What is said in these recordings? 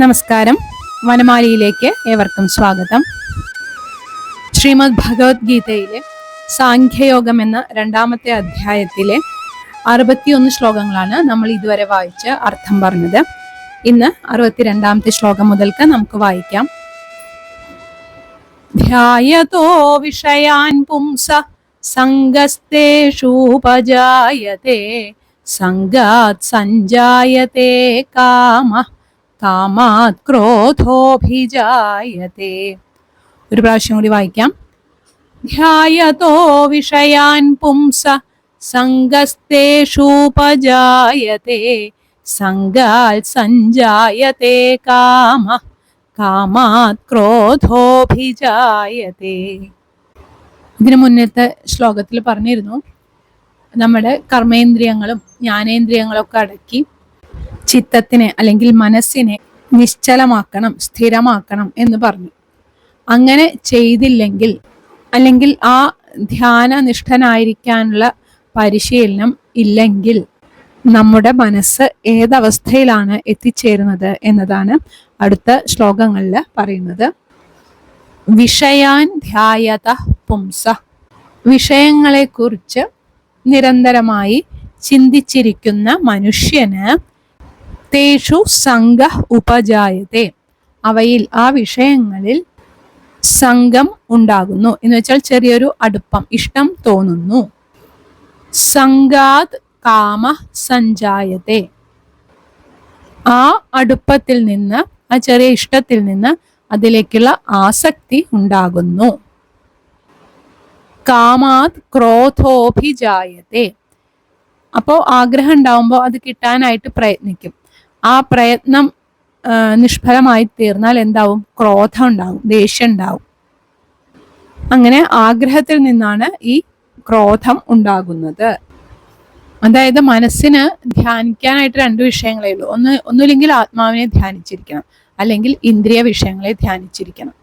നമസ്കാരം. വനമാലിയിലേക്ക് ഏവർക്കും സ്വാഗതം. ശ്രീമദ് ഭഗവത്ഗീതയിലെ സാഖ്യയോഗം എന്ന രണ്ടാമത്തെ അധ്യായത്തിലെ അറുപത്തിയൊന്ന് ശ്ലോകങ്ങളാണ് നമ്മൾ ഇതുവരെ വായിച്ച് അർത്ഥം പറഞ്ഞത്. ഇന്ന് അറുപത്തിരണ്ടാമത്തെ ശ്ലോകം മുതൽക്ക് നമുക്ക് വായിക്കാം. ധ്യായതോ വിഷയാൻ പുംസ സംഗസ്തേഷൂപജായതേ സംഗാത് സഞ്ജായതേ കാമ കാമാത് ക്രോധോഭിജായത്തെ ഒരു പ്രാവശ്യം കൂടി വായിക്കാം. ധ്യായതോ വിഷയാൻ പുംസ സംഗസ്തേഷൂപജായത്തെ സംഗാൽ സഞ്ജായത്തെ കാമ കാമാത് ക്രോധോഭിജായത്തെ ഇതിനു മുന്നത്തെ ശ്ലോകത്തിൽ പറഞ്ഞിരുന്നു നമ്മുടെ കർമ്മേന്ദ്രിയങ്ങളും ജ്ഞാനേന്ദ്രിയങ്ങളൊക്കെ അടക്കി ചിത്തത്തിനെ അല്ലെങ്കിൽ മനസ്സിനെ നിശ്ചലമാക്കണം സ്ഥിരമാക്കണം എന്ന് പറഞ്ഞു. അങ്ങനെ ചെയ്തില്ലെങ്കിൽ അല്ലെങ്കിൽ ആ ധ്യാന നിഷ്ഠനായിരിക്കാനുള്ള പരിശീലനം ഇല്ലെങ്കിൽ നമ്മുടെ മനസ്സ് ഏതവസ്ഥയിലാണ് എത്തിച്ചേരുന്നത് എന്നതാണ് അടുത്ത ശ്ലോകങ്ങളിൽ പറയുന്നത്. വിഷയാൻ ധ്യായത പുംസ. വിഷയങ്ങളെക്കുറിച്ച് നിരന്തരമായി ചിന്തിച്ചിരിക്കുന്ന മനുഷ്യന് തേഷു സംഘ ഉപജായത്തെ അവയിൽ ആ വിഷയങ്ങളിൽ സംഘം ഉണ്ടാകുന്നു. എന്ന് വെച്ചാൽ ചെറിയൊരു അടുപ്പം ഇഷ്ടം തോന്നുന്നു. സംഘാത് കാമ സഞ്ചായത്തെ ആ അടുപ്പത്തിൽ നിന്ന് ആ ചെറിയ ഇഷ്ടത്തിൽ നിന്ന് അതിലേക്കുള്ള ആസക്തി ഉണ്ടാകുന്നു. കാമാത് ക്രോധോഭിജായത്തെ അപ്പോൾ ആഗ്രഹം ഉണ്ടാവുമ്പോൾ അത് കിട്ടാനായിട്ട് പ്രയത്നിക്കും. ആ പ്രയത്നം നിഷ്ഫലമായി തീർന്നാൽ എന്താവും? ക്രോധം ഉണ്ടാവും ദേഷ്യം ഉണ്ടാവും. അങ്ങനെ ആഗ്രഹത്തിൽ നിന്നാണ് ഈ ക്രോധം ഉണ്ടാകുന്നത്. അതായത് മനസ്സിന് ധ്യാനിക്കാനായിട്ട് രണ്ട് വിഷയങ്ങളേ ഉള്ളൂ. ഒന്ന് ഒന്നുമില്ലെങ്കിൽ ആത്മാവിനെ ധ്യാനിച്ചിരിക്കണം. അല്ലെങ്കിൽ ഇന്ദ്രിയ വിഷയങ്ങളെ ധ്യാനിച്ചിരിക്കണം.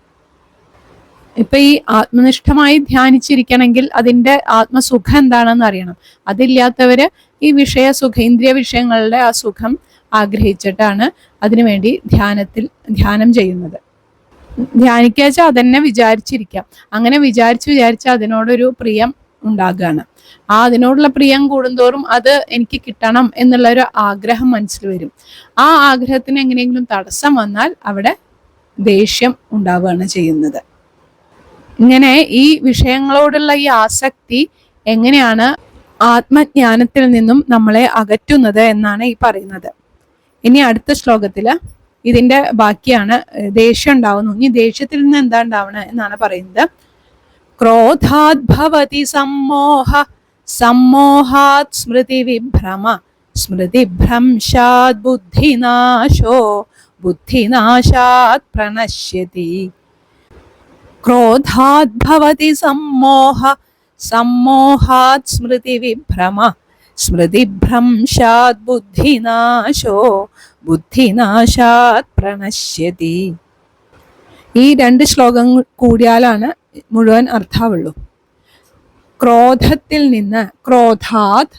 ഇപ്പൊ ഈ ആത്മനിഷ്ഠമായി ധ്യാനിച്ചിരിക്കണമെങ്കിൽ അതിന്റെ ആത്മസുഖം എന്താണെന്ന് അറിയണം. അതില്ലാത്തവര് ഈ വിഷയ സുഖ ഇന്ദ്രിയ വിഷയങ്ങളുടെ ആ സുഖം ആഗ്രഹിച്ചിട്ടാണ് അതിനുവേണ്ടി ധ്യാനത്തിൽ ധ്യാനം ചെയ്യുന്നത്. ധ്യാനിക്കുക വെച്ചാൽ അതന്നെ വിചാരിച്ചിരിക്കാം. അങ്ങനെ വിചാരിച്ച് വിചാരിച്ച് അതിനോടൊരു പ്രിയം ഉണ്ടാകുകയാണ് ആ അതിനോടുള്ള പ്രിയം കൂടുന്തോറും അത് എനിക്ക് കിട്ടണം എന്നുള്ള ഒരു ആഗ്രഹം മനസ്സിൽ വരും. ആ ആഗ്രഹത്തിന് എങ്ങനെയെങ്കിലും തടസ്സം വന്നാൽ അവിടെ ദേഷ്യം ഉണ്ടാവുകയാണ് ചെയ്യുന്നത്. ഇങ്ങനെ ഈ വിഷയങ്ങളോടുള്ള ഈ ആസക്തി എങ്ങനെയാണ് ആത്മജ്ഞാനത്തിൽ നിന്നും നമ്മളെ അകറ്റുന്നത് എന്നാണ് ഈ പറയുന്നത്. ഇനി അടുത്ത ശ്ലോകത്തിൽ ഇതിന്റെ ബാക്കിയാണ് ദേഷ്യം ഉണ്ടാവുന്നു. ഇനി ദേഷ്യത്തിൽ നിന്ന് എന്താ ഉണ്ടാവണ എന്നാണ് പറയുന്നത്. ക്രോധാത്ഭവതി സമ്മോഹ സമ്മോഹാത് സ്മൃതി വിഭ്രമ സ്മൃതി ഭ്രംശാത് ബുദ്ധിനാശോ ബുദ്ധിനാശാത് പ്രണശ്യതി. ക്രോധാത്ഭവതി സമ്മോഹ സമ്മോഹാത് സ്മൃതി വിഭ്രമ സ്മൃതിഭ്രംശാത് ബുദ്ധിനാശോ ബുദ്ധിനാശാത് പ്രണശ്യതി ഈ രണ്ട് ശ്ലോകം കൂടിയാലാണ് മുഴുവൻ അർത്ഥാവുള്ളൂ. ക്രോധത്തിൽ നിന്ന് ക്രോധാത്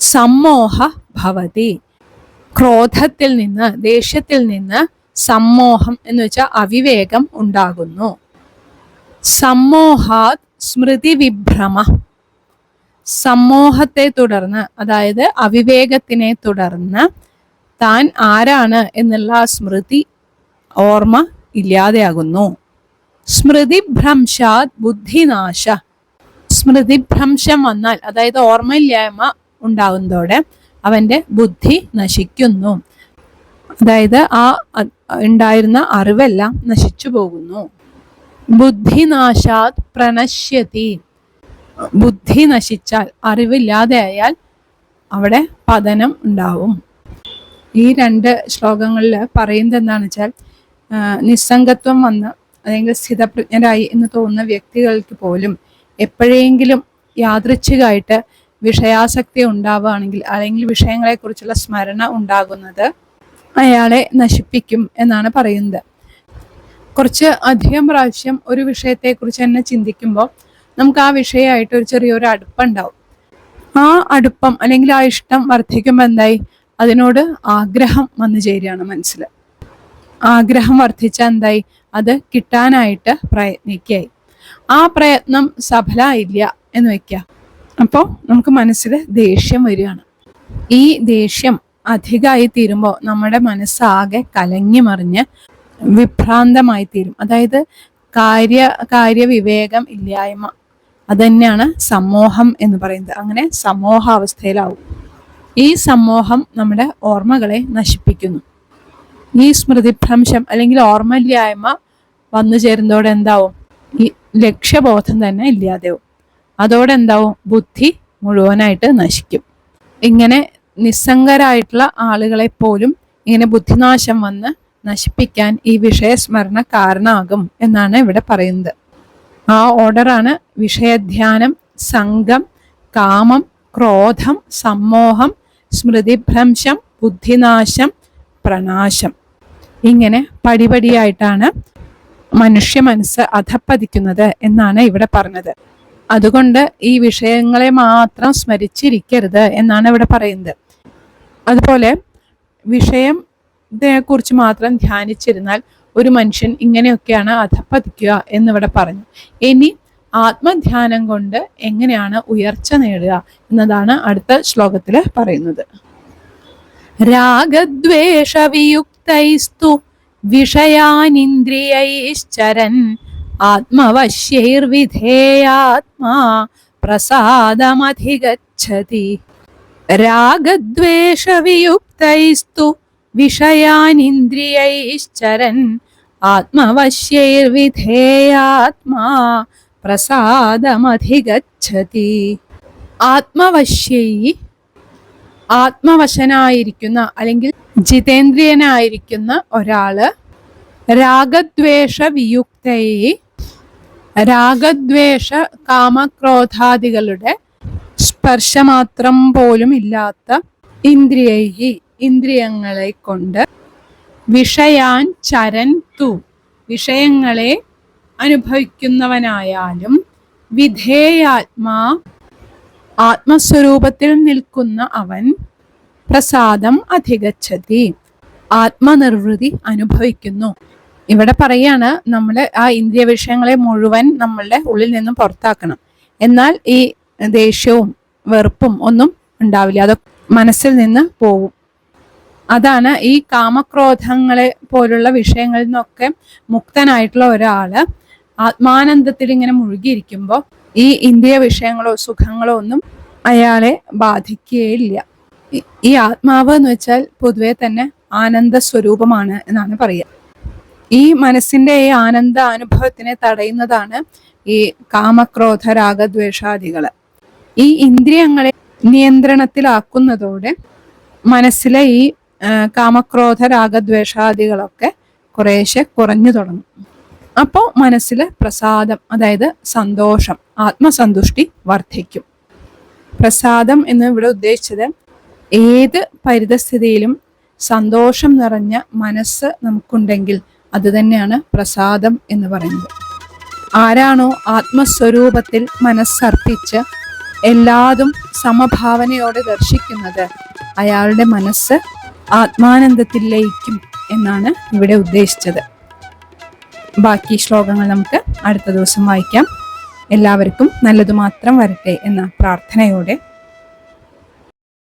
സമ്മോഹ ഭവതി. ക്രോധത്തിൽ നിന്ന് ദേഷ്യത്തിൽ നിന്ന് സമ്മോഹം എന്ന് വെച്ചാൽ അവിവേകം ഉണ്ടാകുന്നു. സമ്മോഹാത് സ്മൃതി വിഭ്രമ സമ്മോഹത്തെ തുടർന്ന് അതായത് അവിവേകത്തിനെ തുടർന്ന് താൻ ആരാണ് എന്നുള്ള സ്മൃതി ഓർമ്മ ഇല്ലാതെയാകുന്നു. സ്മൃതി ഭ്രംശാത് ബുദ്ധിനാശ. സ്മൃതിഭ്രംശം വന്നാൽ അതായത് ഓർമ്മയില്ലായ്മ ഉണ്ടാകുന്നതോടെ അവന്റെ ബുദ്ധി നശിക്കുന്നു. അതായത് ആ ഉണ്ടായിരുന്ന അറിവെല്ലാം നശിച്ചു പോകുന്നു. ബുദ്ധിനാശാത് പ്രണശ്യതി. ബുദ്ധി നശിച്ചാൽ അറിവില്ലാതെയായാൽ അവിടെ പതനം ഉണ്ടാവും. ഈ രണ്ട് ശ്ലോകങ്ങളിൽ പറയുന്നത് എന്താണെന്ന് വെച്ചാൽ നിസ്സംഗത്വം വന്ന് അല്ലെങ്കിൽ സ്ഥിതപ്രജ്ഞരായി എന്ന് തോന്നുന്ന വ്യക്തികൾക്ക് പോലും എപ്പോഴെങ്കിലും യാദൃച്ഛികമായിട്ട് വിഷയാസക്തി ഉണ്ടാവുകയാണെങ്കിൽ അല്ലെങ്കിൽ വിഷയങ്ങളെക്കുറിച്ചുള്ള സ്മരണ ഉണ്ടാകുന്നത് അയാളെ നശിപ്പിക്കും എന്നാണ് പറയുന്നത്. കുറച്ച് അധികം പ്രാവശ്യം ഒരു വിഷയത്തെക്കുറിച്ച് തന്നെ ചിന്തിക്കുമ്പോൾ നമുക്ക് ആ വിഷയമായിട്ട് ഒരു ചെറിയൊരു അടുപ്പുണ്ടാവും. ആ അടുപ്പം അല്ലെങ്കിൽ ആ ഇഷ്ടം വർദ്ധിക്കുമ്പോൾ എന്തായി? അതിനോട് ആഗ്രഹം വന്നു ചേരുകയാണ് മനസ്സിൽ. ആഗ്രഹം വർദ്ധിച്ച എന്തായി? അത് കിട്ടാനായിട്ട് പ്രയത്നിക്കായി. ആ പ്രയത്നം സഫലമായില്ല എന്ന് വെക്കുക അപ്പോൾ നമുക്ക് മനസ്സിൽ ദേഷ്യം വരികയാണ്. ഈ ദേഷ്യം അധികമായി തീരുമ്പോൾ നമ്മുടെ മനസ്സാകെ കലങ്ങി മറിഞ്ഞ് വിഭ്രാന്തമായി തീരും. അതായത് കാര്യ കാര്യവിവേകം ഇല്ലായ്മ അതന്നെയാണ് സമൂഹം എന്ന് പറയുന്നത്. അങ്ങനെ സമൂഹാവസ്ഥയിലാവും. ഈ സമൂഹം നമ്മുടെ ഓർമ്മകളെ നശിപ്പിക്കുന്നു. ഈ സ്മൃതിഭ്രംശം അല്ലെങ്കിൽ ഓർമ്മയില്ലായ്മ വന്നു ചേരുന്നതോടെ എന്താവും? ഈ ലക്ഷ്യബോധം തന്നെ ഇല്ലാതെവും അതോടെ എന്താവും? ബുദ്ധി മുഴുവനായിട്ട് നശിക്കും. ഇങ്ങനെ നിസ്സംഗരായിട്ടുള്ള ആളുകളെ പോലും ഇങ്ങനെ ബുദ്ധിനാശം വന്ന് നശിപ്പിക്കാൻ ഈ വിഷയസ്മരണ കാരണമാകും എന്നാണ് ഇവിടെ പറയുന്നത്. ആ ഓർഡറാണ് വിഷയധ്യാനം സംഘം കാമം ക്രോധം സമ്മോഹം സ്മൃതിഭ്രംശം ബുദ്ധിനാശം പ്രണാശം. ഇങ്ങനെ പടിപടിയായിട്ടാണ് മനുഷ്യ മനസ്സ് അധപ്പതിക്കുന്നത് എന്നാണ് ഇവിടെ പറഞ്ഞത്. അതുകൊണ്ട് ഈ വിഷയങ്ങളെ മാത്രം സ്മരിച്ചിരിക്കരുത് എന്നാണ് ഇവിടെ പറയുന്നത്. അതുപോലെ വിഷയം കുറിച്ച് മാത്രം ധ്യാനിച്ചിരുന്നാൽ ഒരു മനുഷ്യൻ ഇങ്ങനെയൊക്കെയാണ് അധപ്പതിക്കുക എന്നിവിടെ പറഞ്ഞു. ഇനി ആത്മധ്യാനം കൊണ്ട് എങ്ങനെയാണ് ഉയർച്ച നേടുക എന്നതാണ് അടുത്ത ശ്ലോകത്തിൽ പറയുന്നത്. രാഗദ്വേഷവിയുക്തൈസ്തു വിഷയാനിന്ദ്രിയൈശ്ചരൻ ആത്മവശ്യൈർവിധേയാത്മാ പ്രസാദമധിഗച്ഛതി. രാഗദ്വേഷവിയുക്തൈസ്തു വിഷയാനിന്ദ്രിയൈശ്ചരൻ ആത്മവശ്യൈർവിധേയാത്മാ പ്രസാദമധിഗച്ഛതി. ആത്മവശ്യൈ ആത്മവശനായിരിക്കുന്ന അല്ലെങ്കിൽ ജിതേന്ദ്രിയനായിരിക്കുന്ന ഒരാൾ രാഗദ്വേഷ വിയുക്തയെ രാഗദ്വേഷ കാമക്രോധാദികളുടെ സ്പർശമാത്രം പോലും ഇല്ലാത്ത ഇന്ദ്രിയൈ ഇന്ദ്രിയങ്ങളെ കൊണ്ട് വിഷയാൻ ചരൻ തു. വിഷയങ്ങളെ അനുഭവിക്കുന്നവനായാലും വിധേയാത്മാ ആത്മസ്വരൂപത്തിൽ നിൽക്കുന്ന അവൻ പ്രസാദം അധികച്ചതി ആത്മനിർവൃതി അനുഭവിക്കുന്നു. ഇവിടെ പറയാണ് നമ്മൾ ആ ഇന്ദ്രിയ വിഷയങ്ങളെ മുഴുവൻ നമ്മളുടെ ഉള്ളിൽ നിന്നും പുറത്താക്കണം. എന്നാൽ ഈ ദേഷ്യവും വെറുപ്പും ഒന്നും ഉണ്ടാവില്ല. അതൊക്കെ മനസ്സിൽ നിന്ന് പോവും. അതാണ് ഈ കാമക്രോധങ്ങളെ പോലുള്ള വിഷയങ്ങളിൽ നിന്നൊക്കെ മുക്തനായിട്ടുള്ള ഒരാൾ. ആത്മാനന്ദത്തിൽ ഇങ്ങനെ മുഴുകിയിരിക്കുമ്പോൾ ഈ ഇന്ത്യ വിഷയങ്ങളോ സുഖങ്ങളോ ഒന്നും അയാളെ ബാധിക്കുകയില്ല ഈ ആത്മാവ് എന്ന് വെച്ചാൽ പൊതുവെ തന്നെ ആനന്ദ സ്വരൂപമാണ് എന്നാണ് പറയുക ഈ മനസ്സിന്റെ ഈ ആനന്ദ അനുഭവത്തിനെ തടയുന്നതാണ് ഈ കാമക്രോധ രാഗദ്വേഷാദികൾ ഈ ഇന്ദ്രിയങ്ങളെ നിയന്ത്രണത്തിലാക്കുന്നതോടെ മനസ്സിലെ ഈ കാമക്രോധ രാഗദ്വേഷാദികളൊക്കെ കുറേശ്ശെ കുറഞ്ഞു തുടങ്ങും. അപ്പോൾ മനസ്സിൽ പ്രസാദം അതായത് സന്തോഷം ആത്മസന്തുഷ്ടി വർദ്ധിക്കും. പ്രസാദം എന്ന് ഇവിടെ ഉദ്ദേശിച്ചത് ഏത് പരിതസ്ഥിതിയിലും സന്തോഷം നിറഞ്ഞ മനസ്സ് നമുക്കുണ്ടെങ്കിൽ അത് തന്നെയാണ് പ്രസാദം എന്ന് പറയുന്നത്. ആരാണോ ആത്മസ്വരൂപത്തിൽ മനസ്സർപ്പിച്ച് എല്ലാതും സമഭാവനയോടെ ദർശിക്കുന്നത് അയാളുടെ മനസ്സ് ആത്മാനന്ദത്തിൽ ലയിക്കും എന്നാണ് ഇവിടെ ഉദ്ദേശിച്ചത്. ബാക്കി ശ്ലോകങ്ങൾ നമുക്ക് അടുത്ത ദിവസം വായിക്കാം. എല്ലാവർക്കും നല്ലതു മാത്രം വരട്ടെ എന്ന പ്രാർത്ഥനയോടെ